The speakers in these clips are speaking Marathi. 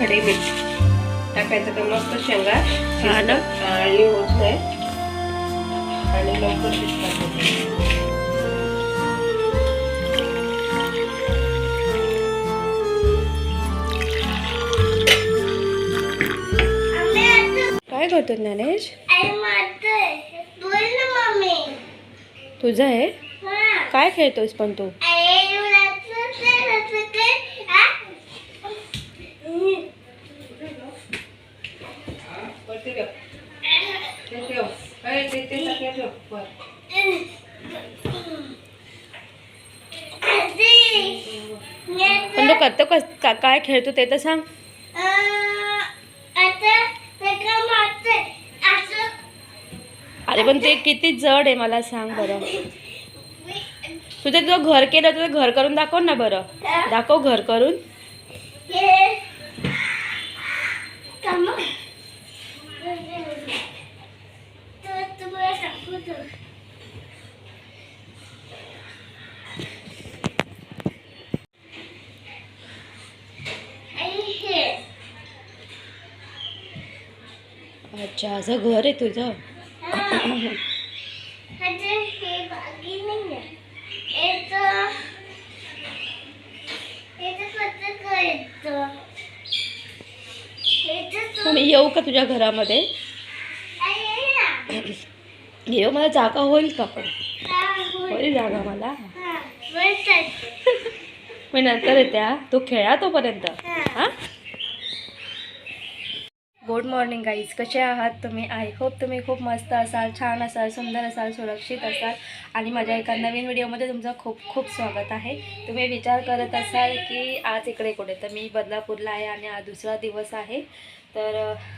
खडे मीठ टाकायचं तर मस्त शेंगा आणि होत नाही आणि लवकर शिजतात. काय करतो ज्ञानेश? तुझं आहे? काय खेळतोस पण तू. पण तो करतो कस का- काय खेळतो ते तर सांग. अरे पण ते किती जड आहे मला सांग बरं. तुझं तुझं घर केलं तर घर करून दाखव ना बरं. दाखव घर करून. अच्छा असं घर आहे तुझं? मी येऊ का तुझ्या घरामध्ये? येऊ मला जागा होईल का पण? होईल. जागा मला. मी नंतर येते हा. तू खेळा तोपर्यंत हा गुड मॉर्निंग गाईज कसे आहात तुम्ही? आय होप तुम्ही खूप मस्त असाल छान असाल सुंदर असाल सुरक्षित असाल. आणि माझ्या एका नवीन व्हिडिओमध्ये तुमचं खूप खूप स्वागत आहे. तुम्ही विचार करत असाल की आज इकडे कुठे? तर मी बदलापूरला आहे आणि आज दुसरा दिवस आहे. तर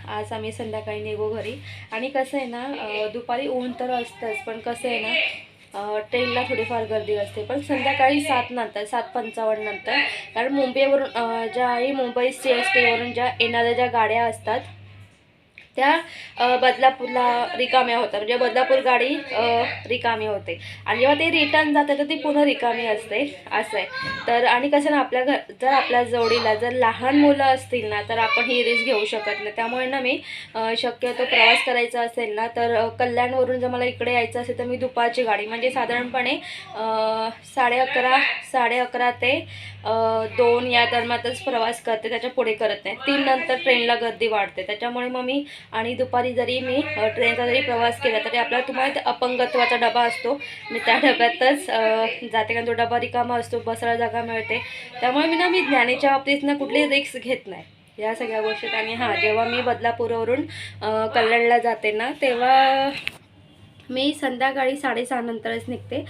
आज आम्ही संध्याकाळी निघू घरी. आणि कसं आहे ना दुपारी ऊन तर असतंच पण कसं आहे ना ट्रेनला थोडीफार गर्दी असते. पण संध्याकाळी सात नंतर सात पंचावन्न नंतर. कारण मुंबईवरून ज्या ज्याही मुंबई सी एस टीवरून ज्या येणाऱ्या ज्या गाड्या असतात त्या बदलापूरला रिकाम्या होतात. म्हणजे बदलापूर गाडी रिकामी होते. आणि जेव्हा ते रिटर्न जाते तर ती पुन्हा रिकामी असते. असं आहे. तर आणि कसं ना आपल्या घर जर आपल्या जोडीला जर लहान मुलं असतील ना तर आपण ही रिस्क घेऊ शकत नाही. त्यामुळे ना मी शक्यतो प्रवास करायचा असेल ना तर कल्याणवरून जर मला इकडे यायचं असेल तर मी दुपारची गाडी म्हणजे साधारणपणे साडे अकरा साडे अकरा ते दोन या दरम्यानच प्रवास करते. त्याच्या पुढे करत नाही. तीन नंतर ट्रेनला गर्दी वाढते. त्याच्यामुळे मग मी आणि दुपारी जरी मी ट्रेनचा जरी प्रवास केला तरी आपल्याला तुम्हाला अपंगत्वाचा डबा असतो. मी त्या डब्यातच जाते कारण तो डबा रिकामा असतो बसायला जागा मिळते. त्यामुळे मी ना मी ज्ञानेच्या बाबतीत ना कुठली रिक्स घेत नाही. या सगळ्या गोष्टीत. आणि हां जेव्हा मी बदलापूरवरून कल्याणला जाते ना तेव्हा मी संध्याकाळी साडेसहानंतरच निघते.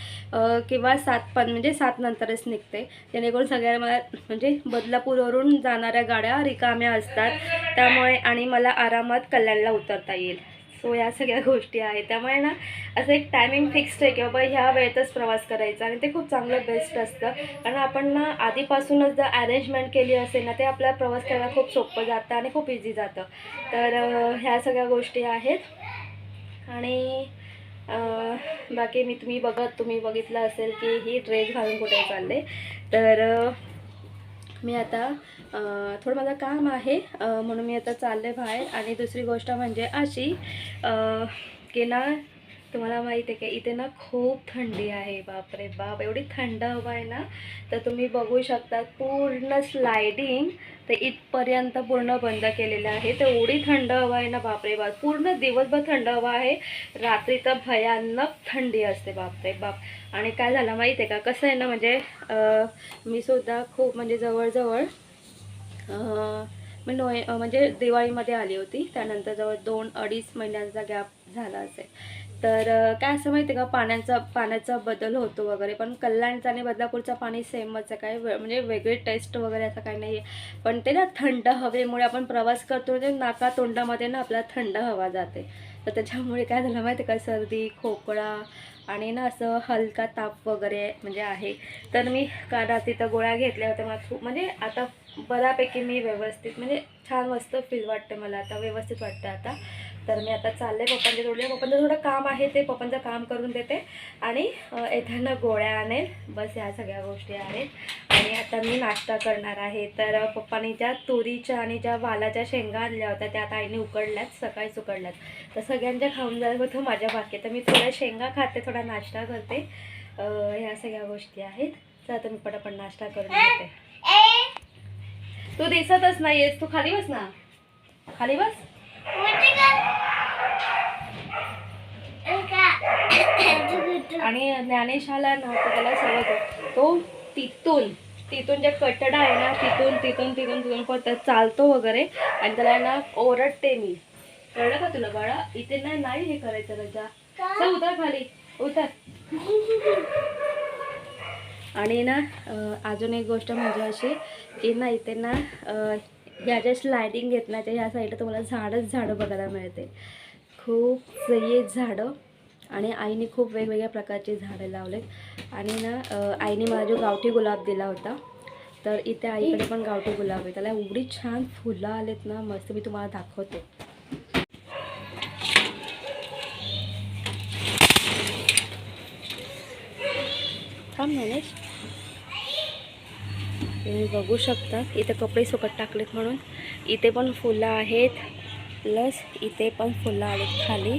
किंवा सात पण म्हणजे सात नंतरच निघते. जेणेकरून सगळ्या मला म्हणजे बदलापूरवरून जाणाऱ्या गाड्या रिकाम्या असतात. त्यामुळे आणि मला आरामात कल्याणला उतरता येईल. सो या सगळ्या गोष्टी आहेत. त्यामुळे ना असं एक टायमिंग फिक्स्ड आहे की बाबा ह्या वेळेतच प्रवास करायचा आणि ते खूप चांगलं बेस्ट असतं. कारण आपण ना आधीपासूनच जर अरेंजमेंट केली असेल ना ते आपला प्रवास करायला खूप सोपं जातं आणि खूप इझी जातं. तर ह्या सगळ्या गोष्टी आहेत. आणि बाकी मी तुम्ही बघत तुम्ही बघितलं असेल की ही ड्रेस घालून कुठे चालले. तर मी आता थोडं माझं काम आहे म्हणून मी आता चालले बाहेर. आणि दुसरी गोष्ट म्हणजे अशी की ना तुम्हाला माहीत आहे का इथे ना खूप थंडी आहे. बापरे बाप एवढी थंड हवा आहे ना तर तुम्ही बघू शकता पूर्ण स्लायडिंग ते इथपर्यंत पूर्ण बंद केलेलं आहे. तर एवढी थंड हवा आहे ना बापरे बाप पूर्ण दिवसभर थंड हवा आहे. रात्री तर भयानक थंडी असते बापरे बाप. आणि काय झालं माहीत आहे का? कसं आहे ना म्हणजे मी सुद्धा खूप म्हणजे जवळजवळ मी नोए म्हणजे दिवाळीमध्ये आली होती. त्यानंतर जवळ दोन अडीच महिन्यांचा गॅप झाला असेल. तर काय असं माहिती आहे का? पाण्याचा पाण्याचा बदल होतो वगैरे पण कल्याणचा आणि बदलापूरचं पाणी सेमच आहे. काय म्हणजे वेगळी टेस्ट वगैरे असं काही नाही आहे पण ते ना थंड हवेमुळे आपण प्रवास करतो ते नाका तोंडामध्ये ना आपल्याला थंड हवा जाते. तर त्याच्यामुळे काय झालं माहिती आहे का? सर्दी खोकळा आणि ना असं हलका ताप वगैरे म्हणजे आहे. तर मी का रात्री तर गोळ्या घेतल्या होत्या. मला खूप म्हणजे आता बऱ्यापैकी मी व्यवस्थित म्हणजे छान मस्त फील वाटते मला आता व्यवस्थित वाटतं आता. तर मी आता चालले पप्पांच्या जोडले. पप्पांचं थोडं काम आहे ते पप्पांचं काम करून देते. आणि येताना गोळ्या आणेल बस ह्या सगळ्या गोष्टी आहेत. आणि आता मी नाश्ता करणार आहे. तर पप्पांनी ज्या तुरीच्या आणि ज्या वालाच्या शेंगा आणल्या होत्या त्या आता आईने उकडल्यात सकाळीच उकडल्यात. तर सगळ्यांच्या खाऊन जायला होतं माझ्या बाकी. तर मी थोड्या शेंगा खाते थोडा नाश्ता करते. ह्या सगळ्या गोष्टी आहेत. तर आता मी पटापट नाश्ता करून घेते. तू दिसतच नाहीयेस. तू खाली बस ना. खाली बस. आणि ज्ञानेशाला ना त्याला सवय तो तिथून तिथून जे कटडा आहे ना तिथून तिथून तिथून तिथून चालतो वगैरे आणि त्याला ना ओरडते मी. कळलं का तुला बाळा? इथे नाही नाही हे करायचं रजा. चल उतर खाली. उतर. आणि ना अजून एक गोष्ट म्हणजे अशी की ना इथे ना ह्या ज्या स्लायडिंग घेत ना ह्या साईडला तुम्हाला झाडच झाडं बघायला मिळते खूप सय्यद झाडं. आणि आईने खूप वेगवेगळ्या प्रकारची झाडं लावलेत. आणि ना आईने मला जो गावठी गुलाब दिला होता तर इथे आईकडे पण गावठी गुलाब आहे. त्याला एवढी छान फुलं आलेत ना मस्त मी तुम्हाला दाखवते. थांब तुम्ही बघू शकता इथे कपडे सुकत टाकलेत म्हणून. इथे पण फुलं आहेत प्लस इथे पण फुलं आलेत खाली.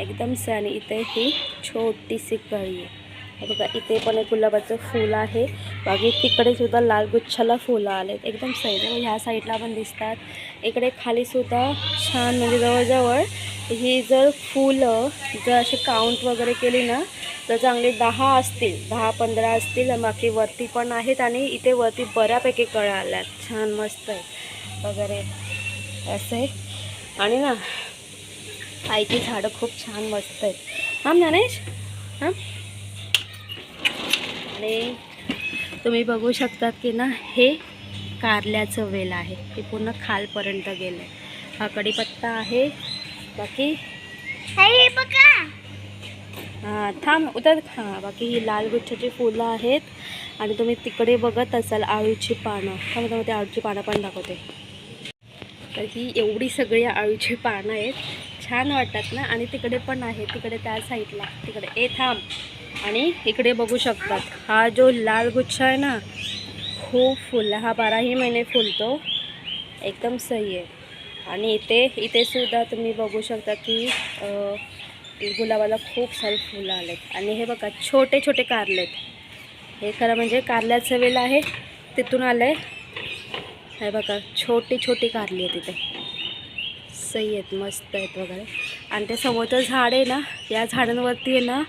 एकदम सण इथे ही छोटीशी कळी आहे. बघा इथे पण एक गुलाबाचं फुल आहे. बाकी तिकडे सुद्धा लाल गुच्छाला फुलं आलेत. एकदम सैद ह्या साईडला पण दिसतात. इकडे खाली सुद्धा छान म्हणजे जवळजवळ ही जर फुलं जर अशी काउंट वगैरे केली ना तर चांगले दहा असतील. दहा पंधरा असतील. बाकी वरती पण आहेत आणि इथे वरती बऱ्यापैकी कळ्या आल्यात. छान मस्त आहे. वगैरे असं. आहे आणि ना आईची झाडं खूप छान मस्त आहेत. हां ज्ञानेश. हां आणि तुम्ही बघू शकतात की ना हे कारल्याचं वेल आहे. ते पूर्ण खालपर्यंत गेलं आहे हा कढीपत्ता आहे. बाकी? हां थांब. उतर. हां बाकी ही लाल गुच्छाची फुलं आहेत. आणि तुम्ही तिकडे बघत असाल आळूची पानं. थांब. ते आळूची पानं पण दाखवते. तर ही एवढी सगळी आळूची पानं आहेत. छान वाटतात ना? आणि तिकडे पण आहे. तिकडे त्या साईडला. तिकडे. ए थांब. आणि इकडे बघू शकतात. हा जो लाल गुच्छा आहे ना खूप फुल. हा बाराही महिने फुलतो. एकदम सही आहे. आणि इथे इथे सुद्धा तुम्ही बघू शकता की गुलाबाला खूप सारे फुलं आलेत. आणि हे बघा छोटे छोटे कारलेत हे खरं म्हणजे कारल्याचं वेल आहे. तिथून आलं आहे हे बघा छोटी छोटी कारली आहे तिथे सही आहेत मस्त आहेत वगैरे. आणि ते समोरचं झाड आहे ना या झाडांवरती आहे ना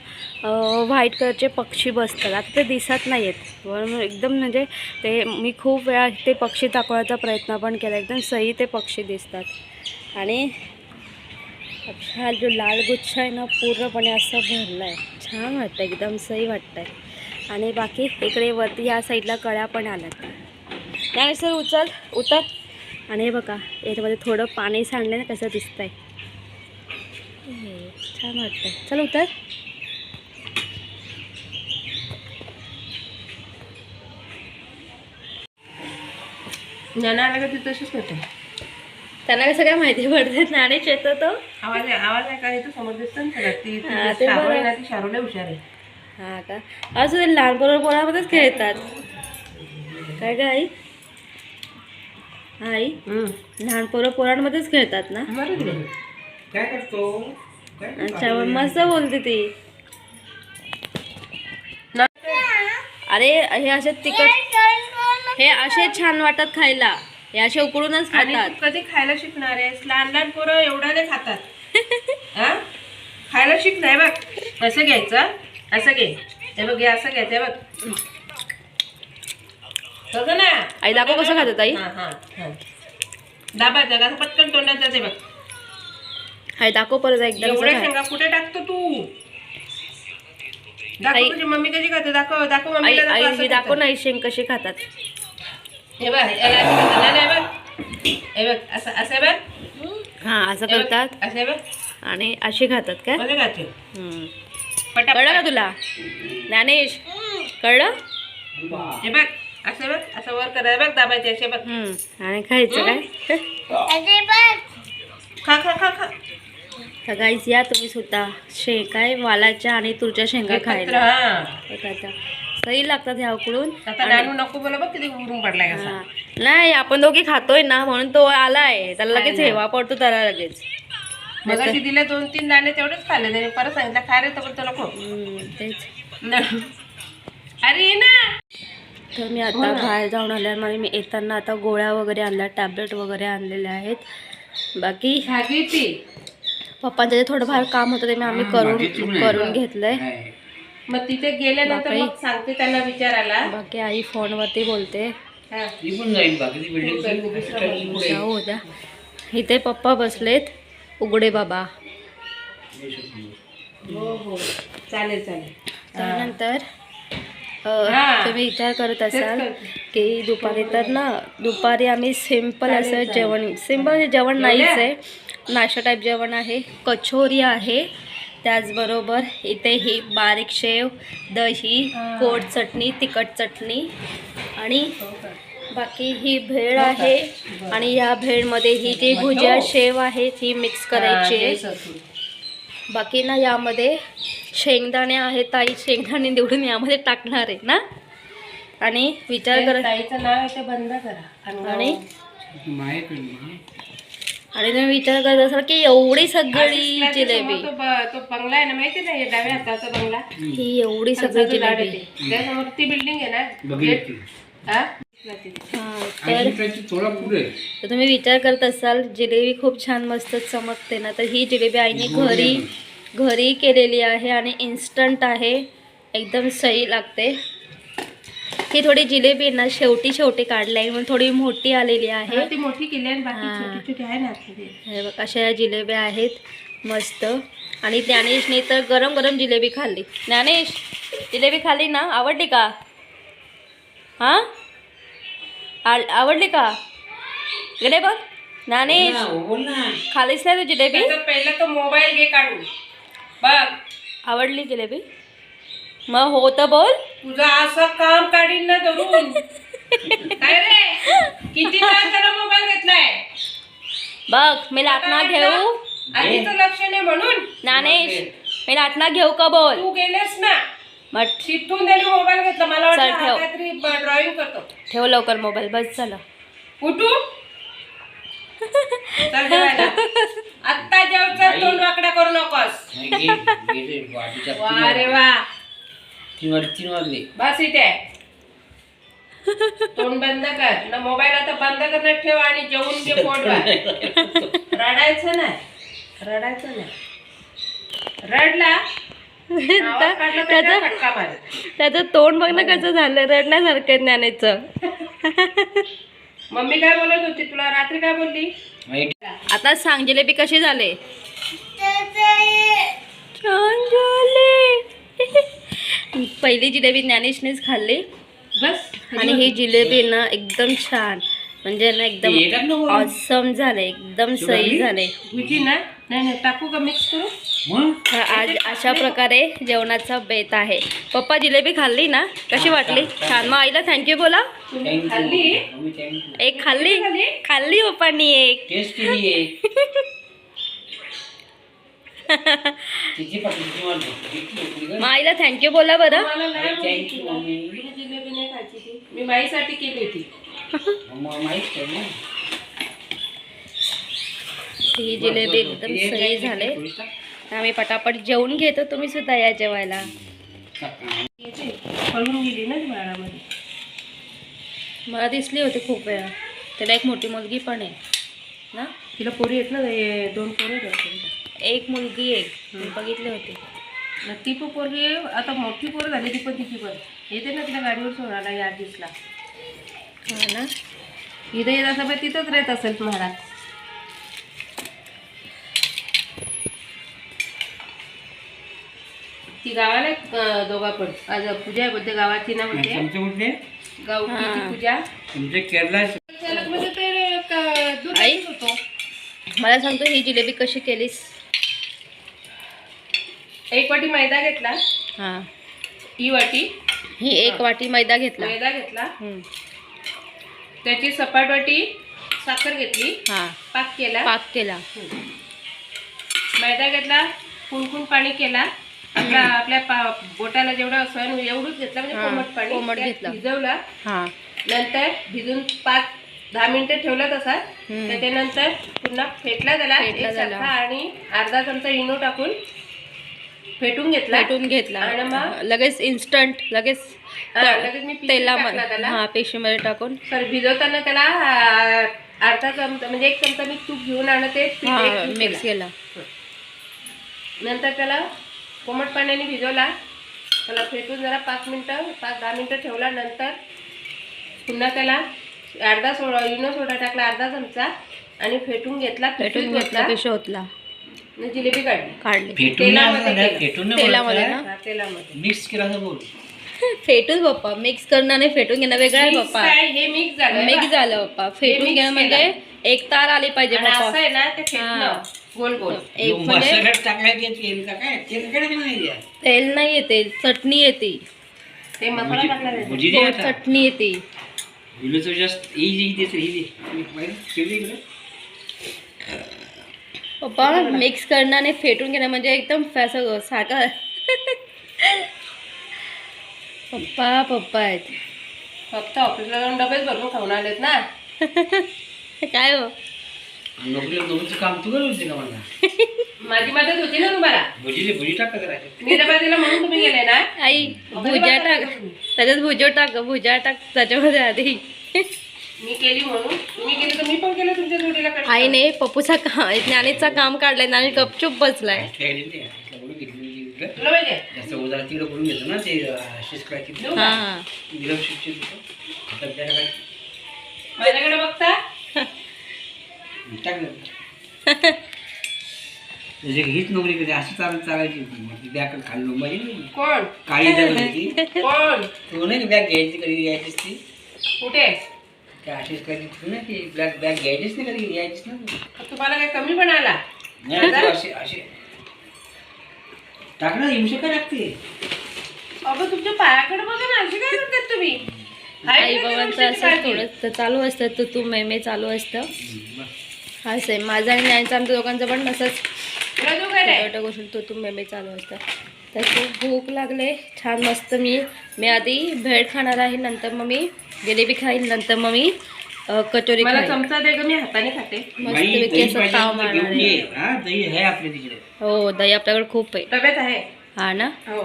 व्हाईट कलरचे पक्षी बसतात. आता ते दिसत नाही आहेत म्हणून एकदम म्हणजे ते मी खूप वेळा ते पक्षी दाखवण्याचा प्रयत्न पण केला. एकदम सही ते पक्षी दिसतात. आणि हा जो लाल गुच्छ आहे ना पूर्णपणे असं भरलं आहे छान वाटतं एकदम सही वाटतं आहे आणि बाकी इकडे वरती ह्या साईडला कळ्या पण आल्यात. त्याने सर उचल उतर. आणि हे बघा याच्यामध्ये थोडं पाणी सांडलं ना कसं दिसतंय. हे, छान वाटतंय. चल उतर. ज्ञाना आला का ती तशीच करते. त्यांना कसं काय माहिती पडते नाणेच येतो तो. आवाज नाही आवाज नाही काय येतो समोर दिसतं ना त्याला. ती ती हा, ते शारू आहे. ना ती शारूला हुशार आहे. हां का? असं ते लहान बरोबर पोरामध्येच खेळतात. काय काय आई? आई. लहान पोरं पोरांमध्येच खेळतात ना. काय करतो? अच्छा मस्त बोलते ती. अरे हे असे तिखट हे असे छान वाटतात खायला. हे असे उकडूनच आणि खातात. तू कधी खायला शिकणार आहेस? लहान लहान पोरं एवढ्याने खातात. हा? खायला शिक नाही बघ. असं घ्यायचं असं घे. हे बघ हे असं घ्यायचं हे बघ. बघ ना? आई दाखव कसं खातात आई? हा हा हा. दाबायचं का असं पटकन तोंडात जाते बघ. हाय दाखव परत एकदा कसं एवढ्या खाय. शेंगा कुठे टाकतो तू? दाखव आई- तुझी मम्मी कशी खाते दाखव दाखव आई मम्मीला दाखव आई असं ही दाखव खातं. ना शेंग कशी खातात. हे बघ असं खातं. नाही, नाही, बघ. हे बघ असं असं बघ. हा असं हे बघ, करतात. असं बघ. आणि अशी खातात काय? हम्म. कळलं का तुला? ज्ञानेश कळलं? हे बघ. असं बघ असं वर करायचं बघ दाबायचे असे बघ. हम्म. आणि खायचं काय? खा खा खा खा. तर या तुम्ही सुद्धा शेंगाय वालाच्या आणि तुरच्या शेंगा एकत्र, खायला. हा. सही लागतात ह्या उकडून. आता आणि- नानू नको बोला बघ किती उरून पडलाय कसा. हा. नाही आपण दोघी खातोय ना म्हणून तो आलाय. त्याला लगेच. हेवा पडतो त्याला लगेच. मगाशी दिले दोन तीन दाणे तेवढेच खाल्ले त्याने परत सांगितलं खा रे तर तो नको. हम्म, तेच. न- अरे ये ना. तर मी हो आता ना. बाहेर जाऊन आल्यामुळे मी येताना आता गोळ्या वगैरे आणल्या टॅबलेट वगैरे आणलेल्या आहेत. बाकी पप्पांचं जे थोडंफार काम होतं ते मी आम्ही करून करून घेतलंय. मग तिथे गेल्यानंतर सांगते त्यांना विचारायला. बाकी आई फोनवरती बोलते. हा. उद्या. इथे पप्पा बसलेत. उघडे बाबा. हो हो. चालेल चालेल. त्यानंतर हा. तुम्ही विचार करत असाल. की दुपारी तर ना दुपारी आम्ही सिंपल असं जेवण सिंपल जेवण नाहीच आहे. नाश्ता टाईप जेवण आहे. कचोरी आहे. त्याचबरोबर इथे ही बारीक शेव दही हा. गोड चटणी तिखट चटणी आणि हो? बाकी ही भेळ आहे. आणि या भेळमध्ये ही जी भुजिया शेव आहे ती मिक्स करायची हा, आहे. बाकी ना यामध्ये शेंगदाणे आहेत ताई शेंगदाणे निवडून यामध्ये टाकणार आहे ना? आणि विचार करत ताईचं नाव आहे ते बंद करा. आणि? आणि तुम्ही विचार करत असाल की एवढी सगळी जिलेबी. तो बंगला आहे ना माहिती ना हे डाव्या हाताचा बंगला? ही एवढी सगळी जिलेबी. ते. त्यासमोर ती बिल्डिंग आहे ना. हा? हा, तर तुम्ही विचार करत असाल जिलेबी खूप छान मस्त चमकते ना तर ही जिलेबी आईने घरी घरी केलेली आहे आणि इन्स्टंट आहे. एकदम सही लागते. ही थोडी जिलेबी ना शेवटी शेवटी काढली आहे. म्हणून थोडी मोठी आलेली आहे. हा, ती मोठी केली आहे आणि बाकी. छोटी छोटी आहे ना. हे बघ अशा या जिलेब्या आहेत. मस्त. आणि ज्ञानेशने तर गरम गरम जिलेबी खाल्ली. ज्ञानेश जिलेबी खाल्ली ना? आवडली का? हां? आवडली का? गेले बघ. ज्ञानेश खालीच नाही तू जिलेबी? पहिलं तो मोबाईल घे काढून. बघ आवडली जिलेबी मग हो तर बोल. तुझं असं काम काढीन ना धरून. काय रे? किती त्याला मोबाईल घेतलाय? बघ मी लाटणा घेऊ. आधीच लक्ष नाही म्हणून. ज्ञानेश मी लाटणा घेऊ का बोल? तू गेलेस ना. मग तिथून त्याने मोबाईल घेतला. मला वाटलं ठेव. ड्रॉइंग करतो. ठेव लवकर मोबाईल बस झालं उठू चल जेवायला. आत्ता जेवचा तोंड वाकडा करू नकोस. वा रे वा. बस इथे. तोंड बंद कर. ना मोबाईल आता बंद करण्यात ठेव आणि जेवून घे पोटभर. रडायचं नाही. रडायचं नाही. रडला? आवाज काढला तर त्याचं फटका. त्याचं तोंड बघ ना कसं झालं? रडण्यासारखं ज्ञानेचं. मम्मी काय बोलत होती? तुला रात्री काय बोलली? आता सांग जिलेबी कशी झाले? छान झाले. पहिली जिलेबी ज्ञानेशनेच खाल्ली. बस. आणि ही जिलेबी ना एकदम छान. म्हणजे ना एकदम ऑसम झाले. एकदम सही झाले. ना? नाही नाही टाकू का मिक्स करू? तर आज अशा प्रकारे जेवणाचा बेत आहे. पप्पा जिलेबी खाल्ली ना? कशी वाटली? छान. मग आईला थँक्यू बोला. खाल्ली? एक खाल्ली? खाल्ली? पप्पांनी एक. टेस्ट केली मग आईला थँक्यू बोला बरं. मी माईसाठी केली होती. माहीत ही जिलेबी एकदम सही झाले. आम्ही पटापट जेवून घेतो तुम्ही सुद्धा या जेवायला. येते. मला दिसली होती खूप वेळा. त्याला एक मोठी मुलगी पण आहे ना? तिला पोरी आहेत ना दोन पोरी. एक मुलगी एक बघितली होती. ती पण पोरगी आता मोठी पोर झाली ती पण तिची पण. येते ना तिला गाडीवर सोडायला या दिसला. हा ना? इथं येत असं तिथंच राहत असेल महाराज ती गावाला दोघा पण. आज पूजा आहे बोलते गावाची ना तुमचे कुठले? हा. पूजा? तुमचे केरला म्हणजे ते क- दूध आई? येत होतो. मला सांगतो ही जिलेबी कशी केलीस? एक वाटी मैदा घेतला. हां. ही वाटी. ही एक वाटी मैदा घेतला. मैदा घेतला. हम्म. त्याची सपाट वाटी साखर घेतली. हां. पाक केला. पाक केला. मैदा घेतला. कुणकुण पाणी केला. आपला आपल्या बोटाला जेवढं सण एवढंच घेतलं म्हणजे कोमट पाणी कोमट घेतलं. भिजवला हां नंतर भिजून पाच दहा मिनिटं ठेवला तसा हम्म. त्याच्यानंतर पुन्हा फेटला त्याला फेटला एक त्याला. चमचा आणि अर्धा चमचा इनो टाकून फेटून घेतला फेटून घेतला आणि मग लगेच इन्स्टंट लगेच हा, लगेच मी पिशवीत तेलामध्ये त्याला. हां पेशीमध्ये टाकून सॉरी भिजवताना त्याला आ, अर्धा चमचा म्हणजे एक चमचा मी तूप घेऊन आणि ते पीठ हां मिक्स केला. केला नंतर त्याला कोमट पाण्याने भिजवला. त्याला फेटून जरा पाच मिनटं पाच दहा मिनटं ठेवला. नंतर पुन्हा त्याला अर्धा सोडा इनो सोडा टाकला अर्धा चमचा. आणि फेटून घेतला फेटून घेतला आणि जिलेबी काढली. काढली. फेटून तेलामध्ये तेलामध्ये मिक्स केलं पप्पा मिक्स करणं आणि फेटून घेणं वेगळं आहे काय, हे मिक्स झालं मिक्स झालं पप्पा. फेटून घेणं म्हणजे. एक तार आली पाहिजे असं पप्पा. आहे ना ते. गोल गोल एक म्हणजे मसाल्यात टाकलाय ते तेल का काय तेल कडे नाही द्या. तेल नाही येते चटणी येते ते मसाला टाकला त्याच्यात. भुजी दे गोड आता. चटणी येते ही जी ही ही ही पाहिलं? ठेवली इकडे? पप्पा मिक्स करणं आणि फेटून घेणं म्हणजे एकदम असं साखर पप्पा पप्पा आहेत फक्त ऑफिसला जाऊन डबेच भरून खाऊन आलेत ना काय हो नोकरीला दोघीचं काम तू करत होती का मला? माझी मदत होती ना तुम्हाला. भुजी दे भुजी टाका करायचं मी डबा दिला म्हणून तुम्ही गेले ना? आई भुजा टाक. त्याच्यात भुजो टाक भुजा टाक त्याच्यामध्ये आधी. मी केली म्हणून. तुम्ही केली तर मी पण केलं तुमच्या जोडीला कडे आईने पप्पूचा का ज्ञानेचा काम काढलंय आणि गपचूप बसलाय. घेतली जास्त उदार तिकडे करून घेतो ना ते हा? हा त्याला काय. माझ्याकडे बघता? हीच नोकरी करते अशी चालत चालायची बॅग खाल्लो पाहिजे कोण? काळी बॅग कोण? तू नाही बॅग घ्यायची कधी घ्यायचीच ती? कुठे? त्या अशीच कधी तू नाही ती ब्लॅक बॅग घ्यायचीच नाही कधी घ्यायचीच ना तू. तुम्हाला काही कमी पण आला? नाही तू अशी अशी टाक ना हिमशे काय लागते अगं तुमच्या पायाकडे बघा ना अशी काय करतात तुम्ही? आई का बाबांचं असं काळजी? थोडं चालू असतं तू तू मेमे चालू असतं. बस. हा सेम माझं आणि ज्ञानचं आमच्या दोघांचं पण तसंच. छोट्या गोष्टी तू तू मेमे चालू असतं. तर खूप भूक लागले. छान मस्त मी. मी आधी भेळ खाणार आहे नंतर मग मी जिलेबी खाईन नंतर मग मी कचोरी मला चमचा दे ग मी हाताने खाते. दही असं ताव मारणार. आहे. हा दही आहे आपल्या तिकडे. दही आपल्याकडे खूप आहे. डब्यात आहे? हा ना? हो.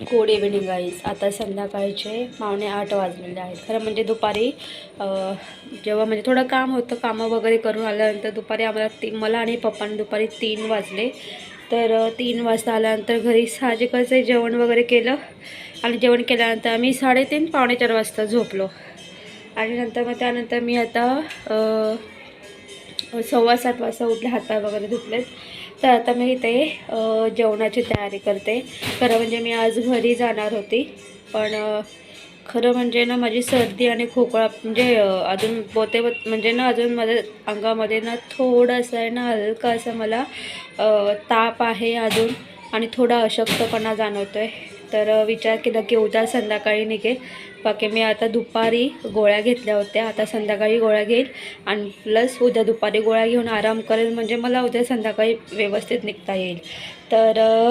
Good evening guys. आता संध्याकाळचे पावणे आठ वाजलेले आहेत. खरं म्हणजे दुपारी जेव्हा म्हणजे थोडं काम होतं कामं वगैरे करून आल्यानंतर दुपारी आम्हाला ती मला आणि पप्पांनी दुपारी तीन वाजले. तर तीन वाजता आल्यानंतर घरी साहजिकच आहे जेवण वगैरे केलं. आणि जेवण केल्यानंतर आम्ही साडेतीन पावणे चार वाजता झोपलो. आणि नंतर मग त्यानंतर मी आता सव्वा सात वाजता उठले हातपाय वगैरे धुतलेत. तर आता मी इथे जेवणाची तयारी करते. खरं म्हणजे मी आज घरी जाणार होती पण खरं म्हणजे ना माझी सर्दी आणि खोकळा म्हणजे अजून बोते म्हणजे ना अजून माझ्या अंगामध्ये ना थोडंसं आहे ना हलका असं मला ताप आहे अजून आणि थोडा अशक्तपणा जाणवतो आहे तर विचार केला की उद्या संध्याकाळी निघेल. बाकी मी आता दुपारी गोळ्या घेतल्या होत्या. आता संध्याकाळी गोळ्या घेईल आणि प्लस उद्या दुपारी गोळ्या घेऊन आराम करेल. म्हणजे मला उद्या संध्याकाळी व्यवस्थित निघता येईल. तर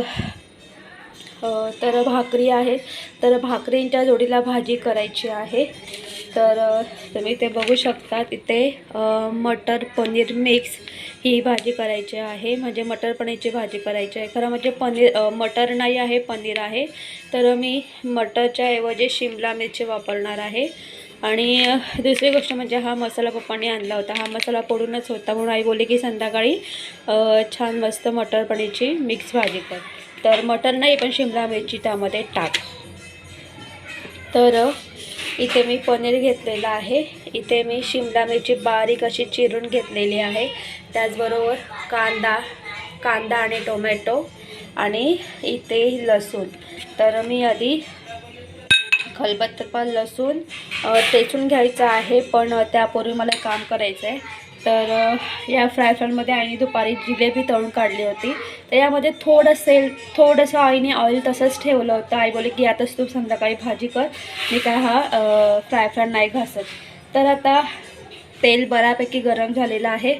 तर भाकरी आहे. तर भाकरींच्या जोडीला भाजी करायची आहे. तर तुम्ही ते बघू शकता तिथे मटर पनीर मिक्स ही भाजी करायची आहे. म्हणजे मटर पनीरची भाजी करायची आहे. खरं म्हणजे पनीर मटर नाही आहे पनीर आहे. तर मी मटरच्या ऐवजी शिमला मिरची वापरणार आहे. आणि दुसरी गोष्ट म्हणजे हा मसाला पप्पांनी आणला होता. हा मसाला पडूनच होता म्हणून आई बोलली की संध्याकाळी छान मस्त मटर पनीरची मिक्स भाजी कर. तर मटण नाही पण शिमला मिरची त्यामध्ये टाक. तर इथे मी पनीर घेतलेलं आहे. इथे मी शिमला मिरची बारीक अशी चिरून घेतलेली आहे. त्याचबरोबर कांदा कांदा आणि टोमॅटो आणि इथे लसूण. तर मी आधी खलबत्ता लसूण टेचून घ्यायचं आहे पण त्यापूर्वी मला काम करायचं आहे तर या फ्राय पॅनमध्ये आणि दुपारी जिलेबी तळून काढली होती. तर यामध्ये थोडंसेल थोडंसं आईने ऑइल तसंच ठेवलं होतं. आई बोलली की आताच तू संध्याकाळी भाजी कर मी काय हा फ्राय फ्राय नाही घासत. तर आता तेल बऱ्यापैकी गरम झालेलं आहे.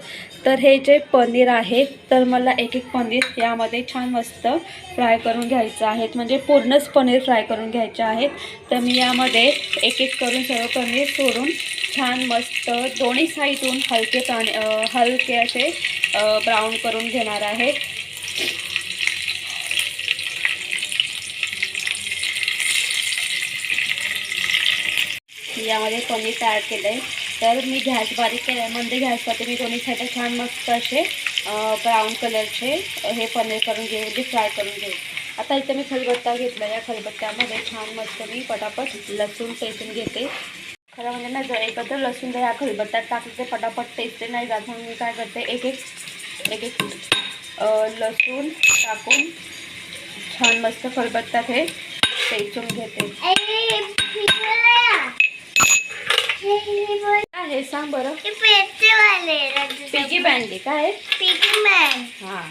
तर हे जे पनीर आहे तर मला एक एक पनीर यामध्ये छान मस्त फ्राय करून घ्यायचं आहे म्हणजे पूर्णच पनीर फ्राय करून घ्यायचे आहेत. तर मी यामध्ये एक एक करून सर्व पनीर सोडून छान मस्त दोन्ही साईडून हलके पाणी हलके असे ब्राऊन करून घेणार आहे. यामध्ये पनीर तयार केलं आहे तर मी गॅस बारीक केलंय. म्हणजे गॅसवरती मी दोन्हीसाठी छान मस्त असे ब्राऊन कलरचे हे पनीर करून घेऊ म्हणजे फ्राय करून घेऊ. आता इथं मी खलबत्ता घेतला या खलबत्त्यामध्ये छान मस्त मी पटापट लसूण टेचून घेते. खरं म्हणजे ना जर एकत्र लसूण जर या खलबत्त्यात टाकलं ते पटापट टेचते नाही जात. म्हणून मी काय करते एक एक एक एक लसूण टाकून छान मस्त खलबत्त्यात हे टेचून घेते। काय हे सांग बरं? पिगी बँडी काय हाँ.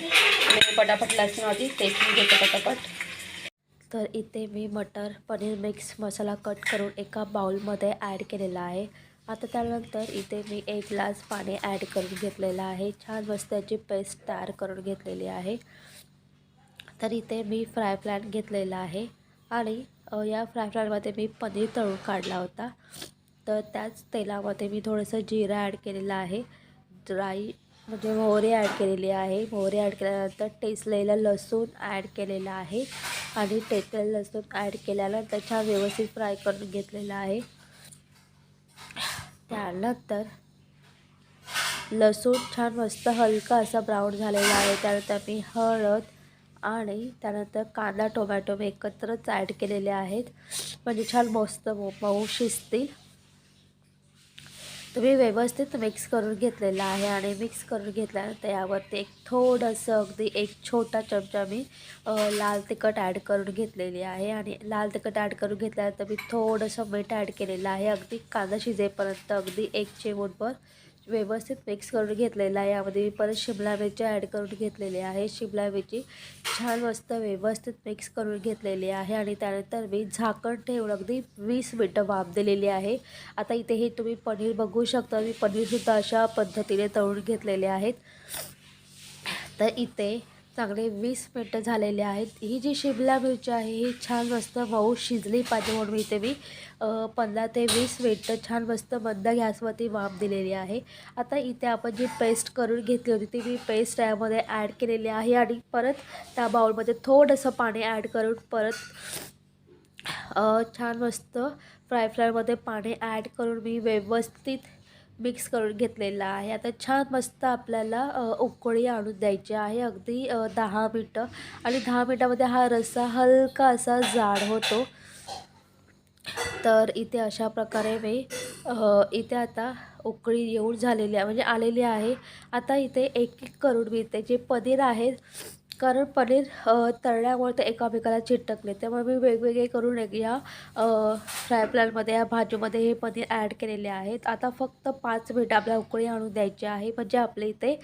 मी पटापट लसूणवरती टेचून घेते पटापट. तर इथे मी मटर पनीर मिक्स मसाला कट करून एका बाउलमध्ये ॲड केलेला आहे. आता त्यानंतर इथे मी एक ग्लास पाणी ॲड करून घेतलेलं आहे. छान मस्त्याची पेस्ट तयार करून घेतलेली आहे. तर इथे मी फ्राय पॅन घेतलेला आहे आणि या फ्राय पॅनमध्ये मी पनीर तळून काढला होता. तर त्याच तेलामध्ये मी थोडंसं जिरं ॲड केलेलं आहे. ड्राई म्हणजे मोहरी ॲड केलेली आहे. मोहरी ॲड केल्यानंतर टेचलेलं लसूण ॲड केलेलं आहे आणि टेचलेलं लसूण ॲड केल्यानंतर छान व्यवस्थित फ्राय करून घेतलेलं आहे. त्यानंतर लसूण छान मस्त हलका असा ब्राऊन झालेला आहे. त्यानंतर मी हळद आणि त्यानंतर कांदा टोमॅटो मी एकत्रच ॲड केलेले आहेत. म्हणजे छान मस्त मऊ मऊ शिजतील. तुम्ही व्यवस्थित मिक्स करून घेतलेलं आहे आणि मिक्स करून घेतल्यानंतर यावरती एक थोडंसं अगदी एक छोटा चमचा मी लाल तिखट ॲड करून घेतलेली आहे आणि लाल तिखट ॲड करून घेतल्यानंतर मी थोडंसं मीठ ॲड केलेलं आहे. अगदी कांदा शिजेपर्यंत अगदी एक चिमूटभर व्यवस्थित मिक्स करून घेतलेला आहे. यामध्ये मी परत शिमला मिरची ॲड करून घेतलेली आहे. शिमला मिरची छान मस्त व्यवस्थित मिक्स करून घेतलेली आहे. आणि त्यानंतर मी झाकण ठेवून अगदी वीस मिनटं वाफ दिलेली आहे. आता इथे हे तुम्ही पनीर बघू शकता. मी पनीरसुद्धा अशा पद्धतीने तळून घेतलेले आहेत. तर इथे चांगले वीस मिनटं झालेले आहेत. ही जी शिमला मिरची आहे ही छान मस्त मऊ शिजली पाहिजे म्हणून मी इथे मी पंधरा ते वीस मिनटं छान मस्त मंद गॅसवरती वाफ दिलेली आहे. आता इथे आपण जी पेस्ट करून घेतली होती ती मी पेस्ट यामध्ये ॲड केलेली आहे आणि परत त्या बाउलमध्ये थोडंसं पाणी ॲड करून परत छान मस्त फ्राय फ्रायमध्ये पाणी ॲड करून मी व्यवस्थित मिक्स करून घेतलेला आहे. आता छान मस्त आपल्याला उकळी आणून द्यायची आहे. अगदी दहा मिनटं. आणि दहा मिनटामध्ये हा रस्सा हलका असा जाड होतो. तर इथे अशा प्रकारे मी इथे आता उकळी येऊन झालेली आहे. म्हणजे आलेली आहे. आता इथे एक एक करून मी इथे जे पनीर आहेत कारण पनीर तळल्यामुळे ते एकामेकाला चिटकले. त्यामुळे मी वेगवेगळे करून एक या फ्राय पॅनमध्ये या भाजीमध्ये हे पनीर ॲड केलेले आहेत. आता फक्त पाच मिनटं आपल्या उकळी आणून द्यायची आहे. म्हणजे आपल्या इथे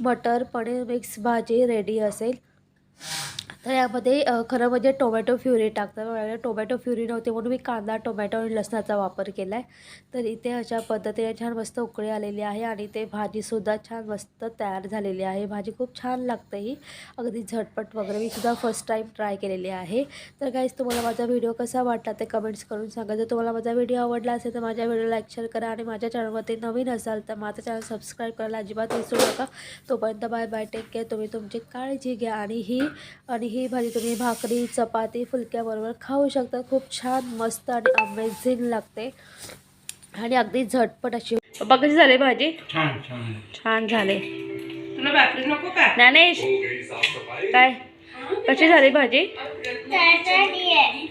मटर पनीर मिक्स भाजी रेडी असेल. तर यामध्ये खरं म्हणजे टोमॅटो फ्युरी टाकतात. माझ्याकडे टोमॅटो फ्युरी नव्हती म्हणून मी कांदा टोमॅटो आणि लसणाचा वापर केला आहे तर इथे अशा पद्धतीने छान मस्त उकळी आलेली आहे आणि ते भाजीसुद्धा छान मस्त तयार झालेली आहे. भाजी खूप छान लागते ही. अगदी झटपट वगैरे. मी सुद्धा फर्स्ट टाईम ट्राय केलेली आहे. तर काहीच तुम्हाला माझा व्हिडिओ कसा वाटला ते कमेंट्स करून सांगा. जर तुम्हाला माझा व्हिडिओ आवडला असेल तर माझ्या व्हिडिओ लाईक शेअर करा आणि माझ्या चॅनलवरती नवीन असाल तर माझा चॅनल सबस्क्राईब करायला अजिबात विसरू नका. तोपर्यंत बाय बाय टेक केअर तुम्ही तुमची काळजी घ्या आणि ही आणि ही भाजी तुम्ही भाकरी चपाती फुलक्याबरोबर खाऊ शकता. खूप छान मस्त आणि अमेझिंग लागते. आणि अगदी झटपट अशी. बघ कशी झाली भाजी? छान छान. छान झाले. तुला भाकरी नको का? ज्ञानेश काय? कशी झाली भाजी?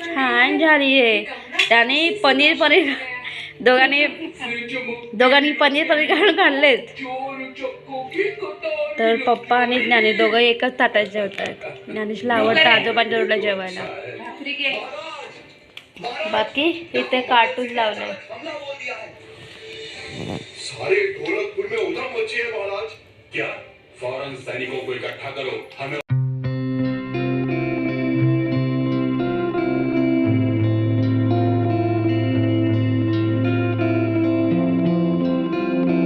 छान झाली आहे. त्याने पनीर पनीर दोघांनी दोघांनी पनीर पनीर काढून काढलेत तर पप्पा आणि ज्ञानी दोघं एकच ताटात जेवतात ज्ञानेशला आवडतं आजोबांच्या रोडला जेवायला. बाकी इथे कार्टून लावलंय. सारे गोरखपुर में उधम मची है महाराज. क्या? फौरन सैनिकों को इकट्ठा करो. हमें